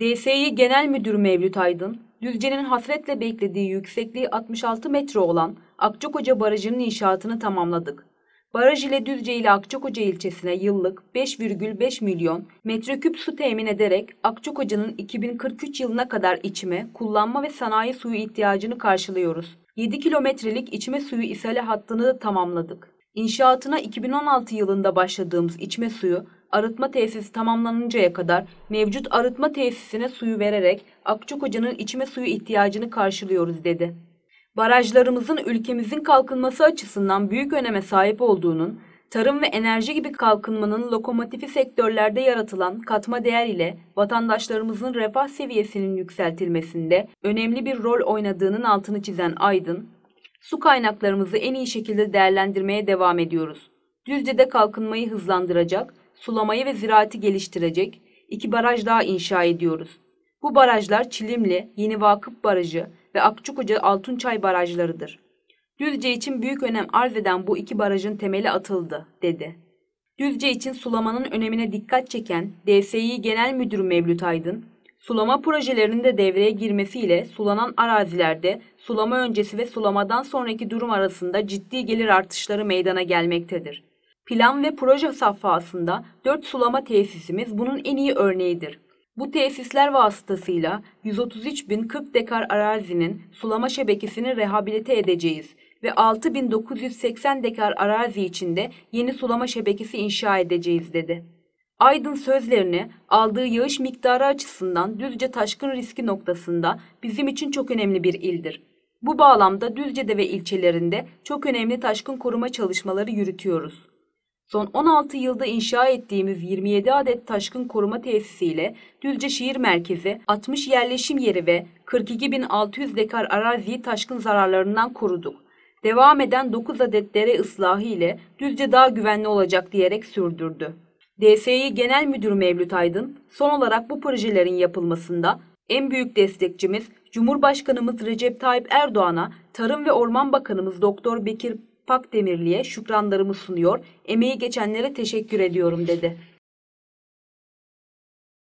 DSİ Genel Müdürü Mevlüt Aydın, Düzce'nin hasretle beklediği yüksekliği 66 metre olan Akçakoca Barajı'nın inşaatını tamamladık. Baraj ile Düzce ile Akçakoca ilçesine yıllık 5,5 milyon metreküp su temin ederek Akçakoca'nın 2043 yılına kadar içme, kullanma ve sanayi suyu ihtiyacını karşılıyoruz. 7 kilometrelik içme suyu ishale hattını da tamamladık. İnşaatına 2016 yılında başladığımız içme suyu arıtma tesisi tamamlanıncaya kadar mevcut arıtma tesisine suyu vererek Akçakoca'nın içme suyu ihtiyacını karşılıyoruz dedi. Barajlarımızın ülkemizin kalkınması açısından büyük öneme sahip olduğunun, tarım ve enerji gibi kalkınmanın lokomotifi sektörlerde yaratılan katma değer ile vatandaşlarımızın refah seviyesinin yükseltilmesinde önemli bir rol oynadığının altını çizen Aydın, su kaynaklarımızı en iyi şekilde değerlendirmeye devam ediyoruz. Düzce'de kalkınmayı hızlandıracak, sulamayı ve ziraati geliştirecek iki baraj daha inşa ediyoruz. Bu barajlar Çilimli, Yeni Vakıf Barajı ve Akçakoca Altunçay barajlarıdır. Düzce için büyük önem arz eden bu iki barajın temeli atıldı, dedi. Düzce için sulamanın önemine dikkat çeken DSİ Genel Müdürü Mevlüt Aydın, sulama projelerinin de devreye girmesiyle sulanan arazilerde sulama öncesi ve sulamadan sonraki durum arasında ciddi gelir artışları meydana gelmektedir. Plan ve proje safhasında 4 sulama tesisimiz bunun en iyi örneğidir. Bu tesisler vasıtasıyla 133.040 dekar arazinin sulama şebekesini rehabilite edeceğiz ve 6.980 dekar arazi içinde yeni sulama şebekesi inşa edeceğiz dedi. Aydın sözlerini aldığı yağış miktarı açısından Düzce taşkın riski noktasında bizim için çok önemli bir ildir. Bu bağlamda Düzce'de ve ilçelerinde çok önemli taşkın koruma çalışmaları yürütüyoruz. Son 16 yılda inşa ettiğimiz 27 adet taşkın koruma tesisiyle Düzce Şehir Merkezi 60 yerleşim yeri ve 42.600 dekar araziyi taşkın zararlarından koruduk. Devam eden 9 adet dere ıslahı ile Düzce daha güvenli olacak diyerek sürdürdü. DSİ Genel Müdürü Mevlüt Aydın, son olarak bu projelerin yapılmasında en büyük destekçimiz Cumhurbaşkanımız Recep Tayyip Erdoğan'a, Tarım ve Orman Bakanımız Doktor Bekir Pakdemirli'ye şükranlarımı sunuyor, emeği geçenlere teşekkür ediyorum dedi.